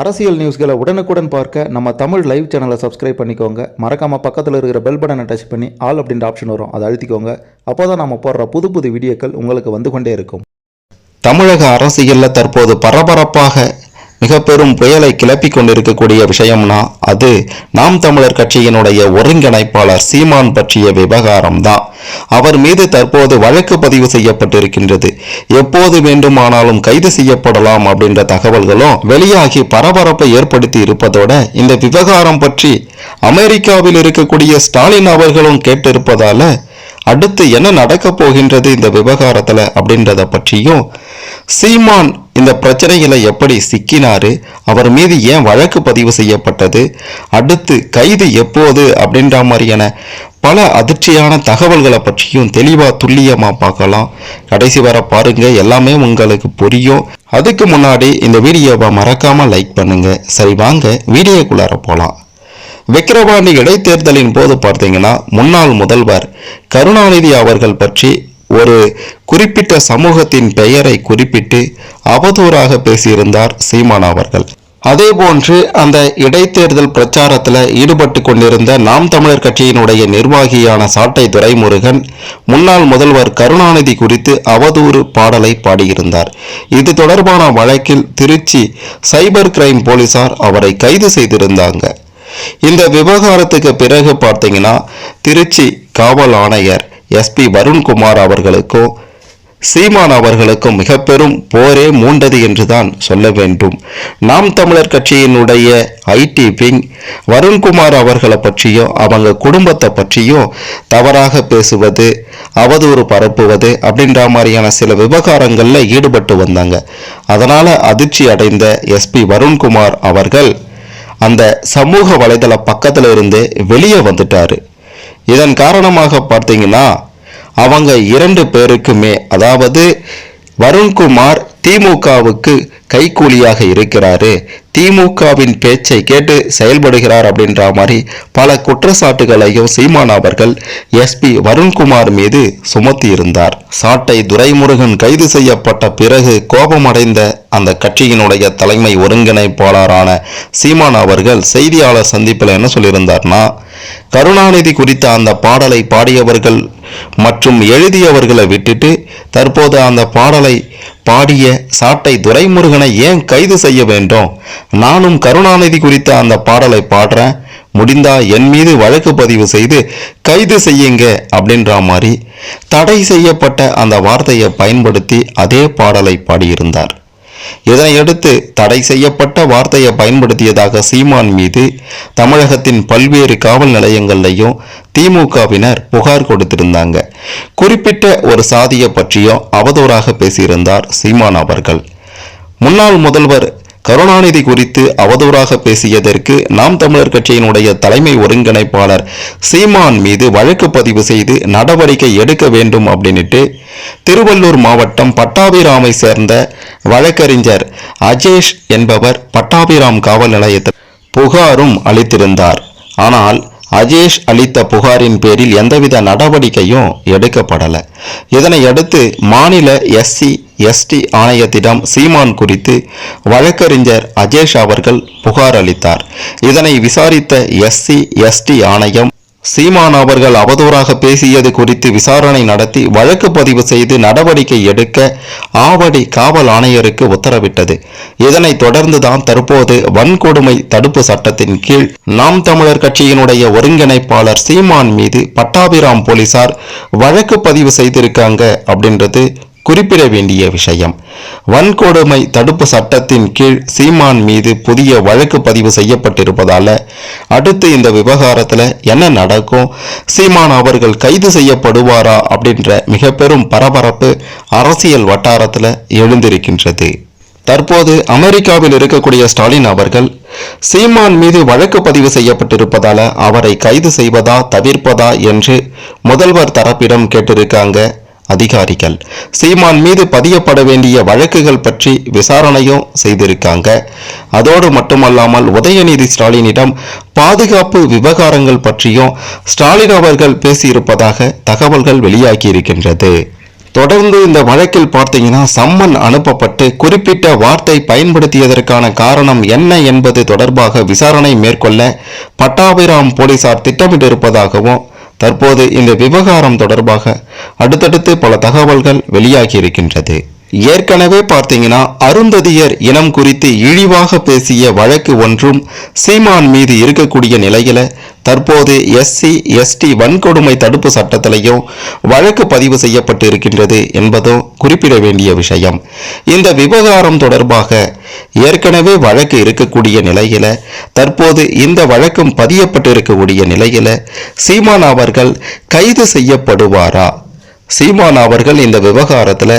அரசியல் நியூஸ்களை உடனுக்குடன் பார்க்க நம்ம தமிழ் லைவ் சேனலை சப்ஸ்கிரைப் பண்ணிக்கோங்க. மறக்காமல் பக்கத்தில் இருக்கிற பெல் பட்டனை டச் பண்ணி ஆல் அப்படின்ற ஆப்ஷன் வரும். அதை அழுத்திக்கோங்க. அப்போ தான் நம்ம போடுற புது புது வீடியோக்கள் உங்களுக்கு வந்து கொண்டே இருக்கும். தமிழக அரசியலில் தற்போது பரபரப்பாக மிக பெரும் புயலை கிளப்பிக் கொண்டிருக்கக்கூடிய விஷயம்னா அது நாம் தமிழர் கட்சியினுடைய ஒருங்கிணைப்பாளர் சீமான் பற்றிய விவகாரம் தான் அவர் மீது தற்போது வழக்கு பதிவு செய்யப்பட்டிருக்கின்றது. எப்போது வேண்டுமானாலும் கைது செய்யப்படலாம் அப்படின்ற தகவல்களும் வெளியாகி பரபரப்பை ஏற்படுத்தி இருப்பதோட இந்த விவகாரம் பற்றி அமெரிக்காவில் இருக்கக்கூடிய ஸ்டாலின் அவர்களும் கேட்டிருப்பதால அடுத்து என்ன நடக்க போகின்றது இந்த விவகாரத்தில் அப்படின்றத பற்றியும் சீமான் இந்த பிரச்சனைகளை எப்படி சிக்கினாரு அவர் மீது ஏன் வழக்கு பதிவு செய்யப்பட்டது அடுத்து கைது எப்போது அப்படின்ற மாதிரியான பல அதிர்ச்சியான தகவல்களை பற்றியும் தெளிவாக துல்லியமாக பார்க்கலாம். கடைசி வர பாருங்கள் எல்லாமே உங்களுக்கு புரியும். அதுக்கு முன்னாடி இந்த வீடியோவை மறக்காமல் லைக் பண்ணுங்கள் சரி வாங்க வீடியோக்குள்ளார போகலாம் விக்கிரவாண்டி இடைத்தேர்தலின் போது பார்த்தீங்கன்னா முன்னாள் முதல்வர் கருணாநிதி அவர்கள் பற்றி ஒரு குறிப்பிட்ட சமூகத்தின் பெயரை குறிப்பிட்டு அவதூறாக பேசியிருந்தார் சீமான் அவர்கள். அதேபோன்று அந்த இடைத்தேர்தல் பிரச்சாரத்தில் ஈடுபட்டு கொண்டிருந்த நாம் தமிழர் கட்சியினுடைய நிர்வாகியான சாட்டை துரைமுருகன் முன்னாள் முதல்வர் கருணாநிதி குறித்து அவதூறு பாடலை பாடியிருந்தார். இது தொடர்பான வழக்கில் திருச்சி சைபர் கிரைம் போலீசார் அவரை கைது செய்திருந்தாங்க. இந்த விவகாரத்துக்கு பிறகு பார்த்தீங்கன்னா திருச்சி காவல் ஆணையர் எஸ்பி வருண்குமார் அவர்களுக்கும் சீமான் அவர்களுக்கும் மிக பெரும் போரே மூண்டது என்றுதான் சொல்ல வேண்டும். நாம் தமிழர் கட்சியினுடைய ஐடி விங் வருண்குமார் அவர்களை பற்றியும் அவங்க குடும்பத்தை பற்றியும் தவறாக பேசுவது அவதூறு பரப்புவது அப்படின்ற மாதிரியான சில விவகாரங்களில் ஈடுபட்டு வந்தாங்க. அதனால அதிர்ச்சி அடைந்த எஸ்பி வருண்குமார் அவர்கள் அந்த சமூக வலைதள பக்கத்துல இருந்து வெளியே வந்துட்டாரு. இதன் காரணமாக பார்த்தீங்கன்னா அவங்க இரண்டு பேருக்குமே அதாவது வருண்குமார் திமுகவுக்கு கைக்கூலியாக இருக்கிறாரு. திமுகவின் பேச்சை கேட்டு செயல்படுகிறார் அப்படின்ற மாதிரி பல குற்றச்சாட்டுகளையும் சீமான் அவர்கள் எஸ்பி வருண்குமார் மீது சுமத்தி இருந்தார். சாட்டை துரைமுருகன் கைது செய்யப்பட்ட பிறகு கோபமடைந்த அந்த கட்சியினுடைய தலைமை ஒருங்கிணைப்பாளரான சீமான் அவர்கள் செய்தியாளர் சந்திப்பில் என்ன சொல்லியிருந்தார்னா கருணாநிதி குறித்த அந்த பாடலை பாடியவர்கள் மற்றும் எழுதியவர்களை விட்டுட்டு தற்போது அந்த பாடலை பாடிய சாட்டை துரைமுருகனை ஏன் கைது செய்ய வேண்டும்? நானும் கருணாநிதி குறித்த அந்த பாடலை பாடுறேன். முடிந்தா என் மீது வழக்கு பதிவு செய்து கைது செய்யுங்க அப்படின்ற மாதிரி தடை செய்யப்பட்ட அந்த வார்த்தையை பயன்படுத்தி அதே பாடலை பாடியிருந்தார். இதனையடுத்து தடை செய்யப்பட்ட வார்த்தையை பயன்படுத்தியதாக சீமான் மீது தமிழகத்தின் பல்வேறு காவல் நிலையங்கள்லையும் திமுகவினர் புகார் கொடுத்திருந்தாங்க. குறிப்பிட்ட ஒரு சாதியை பற்றியும் அவதூறாக பேசியிருந்தார் சீமான் அவர்கள். முன்னாள் முதல்வர் கருணாநிதி குறித்து அவதூறாக பேசியதற்கு நாம் தமிழர் கட்சியினுடைய தலைமை ஒருங்கிணைப்பாளர் சீமான் மீது வழக்கு பதிவு செய்து நடவடிக்கை எடுக்க வேண்டும் அப்படின்னுட்டு திருவள்ளூர் மாவட்டம் பட்டாபிராமை சேர்ந்த வழக்கறிஞர் அஜேஷ் என்பவர் பட்டாபிராம் காவல் நிலையத்தில் புகாரும் அளித்திருந்தார். ஆனால் அஜேஷ் அளித்த புகாரின் பேரில் எந்தவித நடவடிக்கையும் எடுக்கப்படல. இதனையடுத்து மாநில எஸ்சி எஸ்டி ஆணையத்திடம் சீமான் குறித்து வழக்கறிஞர் அஜேஷ் அவர்கள் புகார் அளித்தார். இதனை விசாரித்த எஸ்சி எஸ்டி ஆணையம் சீமான் அவர்கள் அவதூறாக பேசியது குறித்து விசாரணை நடத்தி வழக்கு பதிவு செய்து நடவடிக்கை எடுக்க ஆவடி காவல் ஆணையருக்கு உத்தரவிட்டது. இதனைத் தொடர்ந்துதான் தற்போது வன்கொடுமை தடுப்பு சட்டத்தின் கீழ் நாம் தமிழர் கட்சியினுடைய ஒருங்கிணைப்பாளர் சீமான் மீது பட்டாபிராம் போலீசார் வழக்கு பதிவு செய்திருக்காங்க அப்படின்றது குறிப்பிட வேண்டிய விஷயம். வன்கொடுமை தடுப்பு சட்டத்தின் கீழ் சீமான் மீது புதிய வழக்கு பதிவு செய்யப்பட்டிருப்பதால அடுத்து இந்த விவகாரத்தில் என்ன நடக்கும்? சீமான் அவர்கள் கைது செய்யப்படுவாரா? அப்படின்ற மிக பெரும் பரபரப்பு அரசியல் வட்டாரத்தில் எழுந்திருக்கின்றது. தற்போது அமெரிக்காவில் இருக்கக்கூடிய ஸ்டாலின் அவர்கள் சீமான் மீது வழக்கு பதிவு செய்யப்பட்டிருப்பதால அவரை கைது செய்வதா தவிர்ப்பதா என்று முதல்வர் தரப்பிடம் கேட்டிருக்காங்க. அதிகாரிகள். சீமான் மீது பதியப்பட வேண்டிய வழக்குகள் பற்றி விசாரணையும் செய்திருக்காங்க. அதோடு மட்டுமல்லாமல் உதயநிதி ஸ்டாலினிடம் பாதுகாப்பு விவகாரங்கள் பற்றியும் ஸ்டாலின் அவர்கள் பேசியிருப்பதாக தகவல்கள் வெளியாகி இருக்கின்றது தொடர்ந்து இந்த வழக்கில் பார்த்தீங்கன்னா சம்மன் அனுப்பப்பட்டு குறிப்பிட்ட வார்த்தை பயன்படுத்தியதற்கான காரணம் என்ன என்பது தொடர்பாக விசாரணை மேற்கொள்ள பட்டாபிராம் போலீசார் திட்டமிட்டிருப்பதாகவும் தற்போது இந்த விவகாரம் தொடர்பாக அடுத்தடுத்து பல தகவல்கள் வெளியாகி இருக்கின்றது. ஏற்கனவே பார்த்தீங்கன்னா அருந்ததியர் இனம் குறித்து இழிவாக பேசிய வழக்கு ஒன்றும் சீமான் மீது இருக்கக்கூடிய நிலையில தற்போது எஸ்சி எஸ்டி வன்கொடுமை தடுப்பு சட்டத்திலையும் வழக்கு பதிவு செய்யப்பட்டு இருக்கின்றது என்பதும் குறிப்பிட வேண்டிய விஷயம். இந்த விவகாரம் தொடர்பாக ஏற்கனவே வழக்கு இருக்கக்கூடிய நிலையில தற்போது இந்த வழக்கும் பதியப்பட்டு இருக்கக்கூடிய நிலையில சீமான் அவர்கள் கைது செய்யப்படுவாரா? சீமான் அவர்கள் இந்த விவகாரத்துல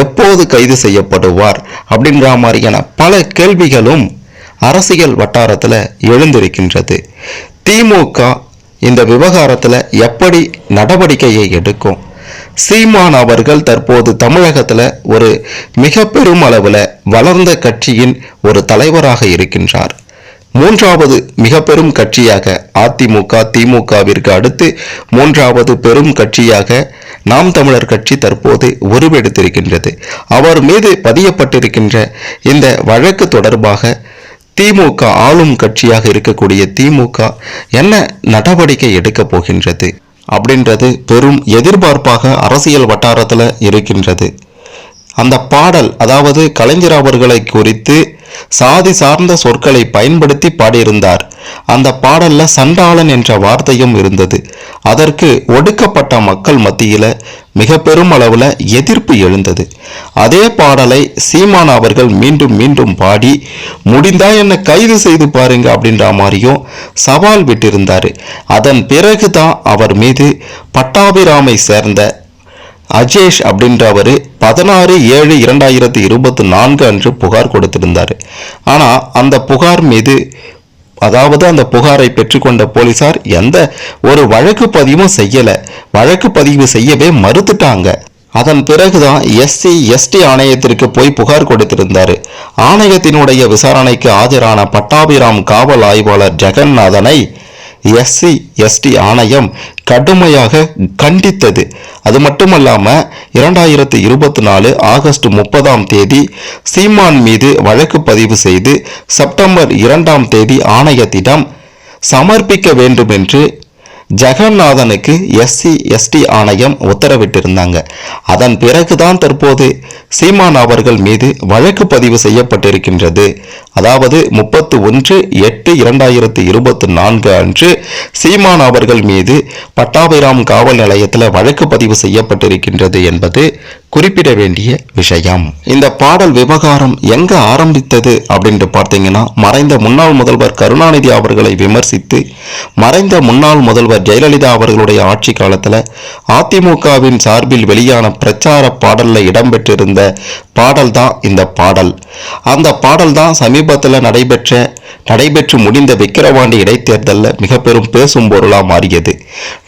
எப்போது கைது செய்யப்படுவார் அப்படின்ற மாதிரியான பல கேள்விகளும் அரசியல் வட்டாரத்தில் எழுந்திருக்கின்றது. திமுக இந்த விவகாரத்தில் எப்படி நடவடிக்கையை எடுக்கும்? சீமான் அவர்கள் தற்போது தமிழகத்தில் ஒரு மிக பெரும் அளவில் வளர்ந்த கட்சியின் ஒரு தலைவராக இருக்கின்றார். மூன்றாவது மிக பெரும் கட்சியாக அதிமுக திமுகவிற்கு அடுத்து மூன்றாவது பெரும் கட்சியாக நாம் தமிழர் கட்சி தற்போது உருவெடுத்திருக்கின்றது. அவர் மீது பதியப்பட்டிருக்கின்ற இந்த வழக்கு தொடர்பாக திமுக ஆளும் கட்சியாக இருக்கக்கூடிய திமுக என்ன நடவடிக்கை எடுக்கப் போகின்றது அப்படின்றது பெரும் எதிர்பார்ப்பாக அரசியல் வட்டாரத்தில் இருக்கின்றது. அந்த பாடல் அதாவது கலைஞர் அவர்களை குறித்து சாதி சார்ந்த சொற்களை பயன்படுத்தி பாடியிருந்தார். அந்த பாடல்ல சண்டாளன் என்ற வார்த்தையும் இருந்தது. அதற்கு ஒடுக்கப்பட்ட மக்கள் மத்தியில மிக பெரும் அளவுல எதிர்ப்பு எழுந்தது. அதே பாடலை சீமான் அவர்கள் மீண்டும் மீண்டும் பாடி முடிந்தா என்ன கைது செய்து பாருங்க அப்படின்ற மாதிரியும் சவால் விட்டிருந்தாரு. அதன் பிறகுதான் அவர் மீது பட்டாபிராமை சேர்ந்த அஜேஷ் அப்படின்றவர் பதினாறு ஏழு இரண்டாயிரத்தி இருபத்தி நான்கு அன்று புகார் கொடுத்திருந்தார். ஆனால் அந்த புகார் மீது அதாவது அந்த புகாரை பெற்றுக்கொண்ட போலீசார் எந்த ஒரு வழக்கு பதிவும் செய்யலை. வழக்கு பதிவு செய்யவே மறுத்துட்டாங்க. அதன் பிறகுதான் எஸ்சி எஸ்டி ஆணையத்திற்கு போய் புகார் கொடுத்திருந்தார். ஆணையத்தினுடைய விசாரணைக்கு ஆஜரான பட்டாபிராம் காவல் ஆய்வாளர் ஜெகநாதனை எஸ்சி எஸ்டி ஆணையம் கடுமையாக கண்டித்தது. அது மட்டுமல்லாம இரண்டாயிரத்தி இருபத்தி நாலு ஆகஸ்ட் முப்பதாம் தேதி சீமான் மீது வழக்கு பதிவு செய்து செப்டம்பர் இரண்டாம் தேதி ஆணையத்திடம் சமர்ப்பிக்க வேண்டுமென்று ஜெகநாதனுக்கு எஸ்சி எஸ்டி ஆணையம் உத்தரவிட்டிருந்தாங்க. அதன் பிறகுதான் தற்போது சீமான் அவர்கள் மீது வழக்கு பதிவு செய்யப்பட்டிருக்கின்றது. அதாவது முப்பத்து ஒன்று எட்டு இரண்டாயிரத்தி இருபத்தி நான்கு அன்று சீமான் அவர்கள் மீது பட்டாபிராம் காவல் நிலையத்தில் வழக்கு பதிவு செய்யப்பட்டிருக்கின்றது என்பது குறிப்பிட வேண்டிய விஷயம். இந்த பாடல் விவகாரம் எங்க ஆரம்பித்தது அப்படின்ட்டு பார்த்தீங்கன்னா மறைந்த முன்னாள் முதல்வர் கருணாநிதி அவர்களை விமர்சித்து மறைந்த முன்னாள் முதல்வர் ஜெயலலிதா அவர்களுடைய ஆட்சி காலத்தில் அதிமுகவின் சார்பில் வெளியான பிரச்சார பாடலில் இடம்பெற்றிருந்த பாடல் தான் இந்த பாடல். அந்த பாடல் தான் சமீபத்தில் நடைபெற்ற நடைபெற்று முடிந்த விக்கிரவாண்டி இடைத்தேர்தலில் மிக பெரும் பேசும் பொருளாக மாறியது.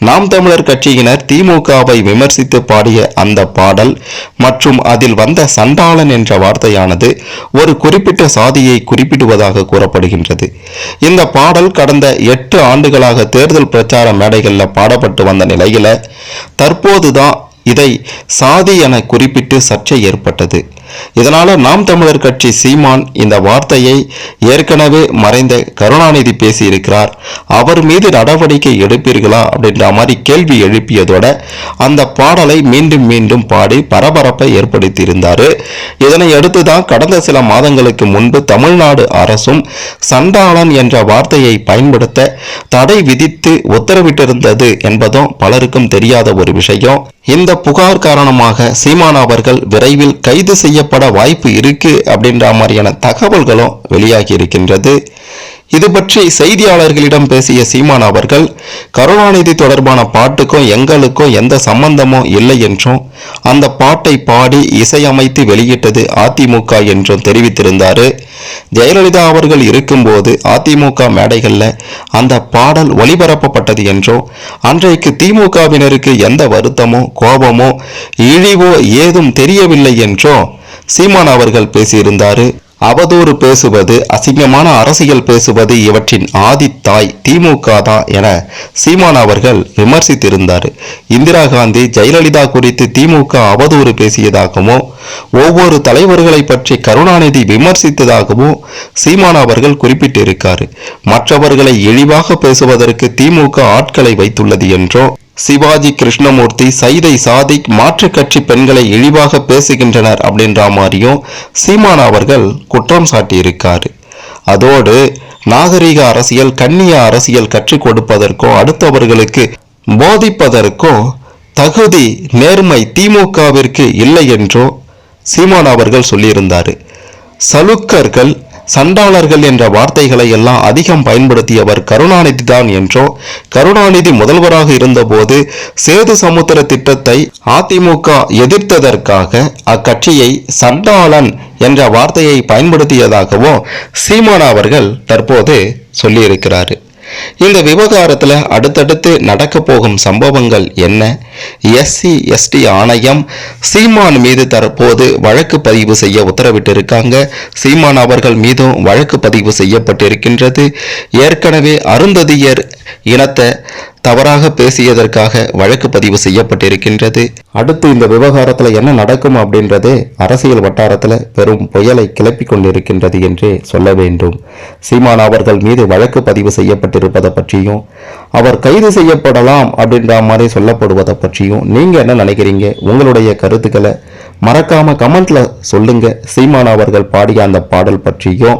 நாம் தமிழர் கட்சியினர் திமுகவை விமர்சித்து பாடிய அந்த பாடல் மற்றும் அதில் வந்த சண்டாளன் என்ற வார்த்தையானது ஒரு குறிப்பிட்ட சாதியை குறிப்பிடுவதாக கூறப்படுகின்றது. இந்த பாடல் கடந்த எட்டு ஆண்டுகளாக தேர்தல் பிரச்சார மேடைகளில் பாடப்பட்டு வந்த நிலையில தற்போதுதான் இதை சாதி என குறிப்பிட்டு சர்ச்சை ஏற்பட்டது. இதனால நாம் தமிழர் கட்சி சீமான் இந்த வார்த்தையை ஏற்கனவே மறைந்த கருணாநிதி பேசியிருக்கிறார். அவர் மீது நடவடிக்கை எடுப்பீர்களா அப்படின்ற மாதிரி கேள்வி எழுப்பியதோட அந்த பாடலை மீண்டும் மீண்டும் பாடி பரபரப்பை ஏற்படுத்தியிருந்தார். இதனை அடுத்துதான் கடந்த சில மாதங்களுக்கு முன்பு தமிழ்நாடு அரசும் சண்டாளன் என்ற வார்த்தையை பயன்படுத்த தடை விதித்து உத்தரவிட்டிருந்தது என்பதும் பலருக்கும் தெரியாத ஒரு விஷயம். இந்த புகார் காரணமாக சீமான் அவர்கள் விரைவில் கைது செய்ய செய்யப்பட வாய்ப்பு இருக்கு அப்படின்ற மாதிரியான தகவல்களும் வெளியாகி இருக்கின்றது. இது பற்றி செய்தியாளர்களிடம் பேசிய சீமான் அவர்கள் கருணாநிதி தொடர்பான பாட்டுக்கும் எங்களுக்கும் எந்த சம்பந்தமும் இல்லை என்றும் அந்த பாட்டை பாடி இசையமைத்து வெளியிட்டது அதிமுக என்றும் தெரிவித்திருந்தார். ஜெயலலிதா அவர்கள் இருக்கும்போது அதிமுக மேடைகளில் அந்த பாடல் ஒளிபரப்பப்பட்டது என்றும் அன்றைக்கு திமுகவினருக்கு எந்த வருத்தமோ கோபமோ இழிவோ ஏதும் தெரியவில்லை என்றும் சீமான் அவர்கள் பேசியிருந்தாரு. அவதூறு பேசுவது அசிங்கமான அரசியல் பேசுவது இவற்றின் ஆதித்தாய் திமுக தான் என சீமான் அவர்கள் விமர்சித்திருந்தார். இந்திரா காந்தி ஜெயலலிதா குறித்து திமுக அவதூறு பேசியதாகவும் ஒவ்வொரு தலைவர்களை பற்றி கருணாநிதி விமர்சித்ததாகவும் சீமான் அவர்கள் குறிப்பிட்டிருக்கார். மற்றவர்களை இழிவாக பேசுவதற்கு திமுக ஆட்களை வைத்துள்ளது என்றோ சிவாஜி கிருஷ்ணமூர்த்தி சைதை சாதிக் மாற்றுக் கட்சி பெண்களை இழிவாக பேசுகின்றனர் அப்படின்ற மாதிரியும் சீமான் அவர்கள் குற்றம் சாட்டியிருக்காரு. அதோடு நாகரிக அரசியல் கண்ணிய அரசியல் கற்றுக் கொடுப்பதற்கோ அடுத்தவர்களுக்கு போதிப்பதற்கோ தகுதி நேர்மை திமுகவிற்கு இல்லை என்றும் சீமான் அவர்கள் சொல்லியிருந்தார். சலுக்கர்கள் சண்டாளர்கள் என்ற வார்த்தைகளை எல்லாம் அதிகம் பயன்படுத்தியவர் கருணாநிதி தான் என்றோ கருணாநிதி முதல்வராக இருந்தபோது சேது சமுத்திர திட்டத்தை அதிமுக எதிர்த்ததற்காக அக்கட்சியை சண்டாளன் என்ற வார்த்தையை பயன்படுத்தியதாகவோ சீமானா அவர்கள் தற்போது சொல்லியிருக்கிறார். இந்த விவகாரத்தில் அடுத்தடுத்து நடக்க போகும் சம்பவங்கள் என்ன? எஸ்சி எஸ்டி ஆணையம் சீமான் மீது தற்போது வழக்கு பதிவு செய்ய உத்தரவிட்டிருக்காங்க. சீமான் அவர்கள் மீதும் வழக்கு பதிவு செய்யப்பட்டிருக்கின்றது. ஏற்கனவே அருந்ததியர் இனத்தை தவறாக பேசியதற்காக வழக்கு பதிவு செய்யப்பட்டிருக்கின்றது. அடுத்து இந்த விவகாரத்தில் என்ன நடக்கும் அப்படின்றது அரசியல் வட்டாரத்தில் பெரும் புயலை கிளப்பி கொண்டிருக்கின்றது என்றே சொல்ல வேண்டும். சீமான் அவர்கள் மீது வழக்கு பதிவு செய்யப்பட்டிருப்பதை பற்றியும் அவர் கைது செய்யப்படலாம் அப்படின்ற மாதிரி சொல்லப்படுவதை பற்றியும் நீங்கள் என்ன நினைக்கிறீங்க? உங்களுடைய கருத்துக்களை மறக்காமல் கமெண்ட்ல சொல்லுங்கள் சீமான் அவர்கள் பாடிய அந்த பாடல் பற்றியும்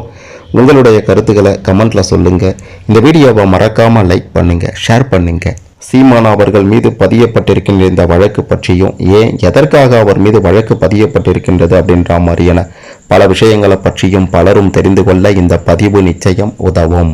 உங்களுடைய கருத்துக்களை கமெண்ட்ல சொல்லுங்க. இந்த வீடியோவை மறக்காம லைக் பண்ணுங்க ஷேர் பண்ணுங்க. சீமான் அவர்கள் மீது பதியப்பட்டிருக்கின்ற இந்த வழக்கு பற்றியும் ஏன் எதற்காக அவர் மீது வழக்கு பதியப்பட்டிருக்கின்றது அப்படின்ற மாதிரியான பல விஷயங்களை பற்றியும் பலரும் தெரிந்து கொள்ள இந்த பதிவு நிச்சயம் உதவும்.